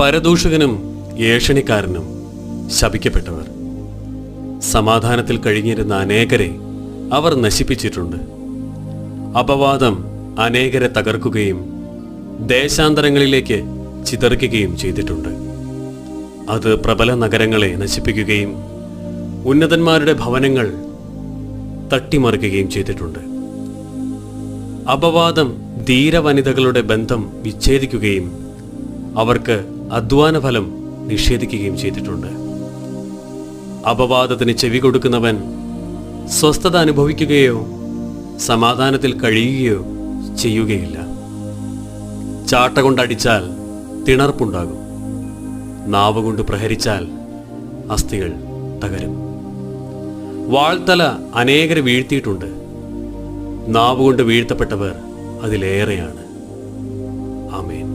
പരദൂഷകനും ഏഷണിക്കാരനും ശപിക്കപ്പെട്ടവർ. സമാധാനത്തിൽ കഴിഞ്ഞിരുന്ന അനേകരെ അവർ നശിപ്പിച്ചിട്ടുണ്ട്. അപവാദം അനേകരെ തകർക്കുകയും ദേശാന്തരങ്ങളിലേക്ക് ചിതറിക്കുകയും ചെയ്തിട്ടുണ്ട്. അത് പ്രബല നഗരങ്ങളെ നശിപ്പിക്കുകയും ഉന്നതന്മാരുടെ ഭവനങ്ങൾ തട്ടിമറിക്കുകയും ചെയ്തിട്ടുണ്ട്. അപവാദം ധീരവനിതകളുടെ ബന്ധം വിച്ഛേദിക്കുകയും അവർക്ക് അധ്വാന ഫലം നിഷേധിക്കുകയും ചെയ്തിട്ടുണ്ട്. അപവാദത്തിന് ചെവി കൊടുക്കുന്നവൻ സ്വസ്ഥത അനുഭവിക്കുകയോ സമാധാനത്തിൽ കഴിയുകയോ ചെയ്യുകയില്ല. ചാട്ട കൊണ്ടടിച്ചാൽ തിണർപ്പുണ്ടാകും. നാവ് കൊണ്ട് പ്രഹരിച്ചാൽ അസ്ഥികൾ തകരും. വാൾത്തല അനേകരെ വീഴ്ത്തിയിട്ടുണ്ട്. നാവുകൊണ്ട് വീഴ്ത്തപ്പെട്ടവർ അതിലേറെയാണ്. ആമേൻ.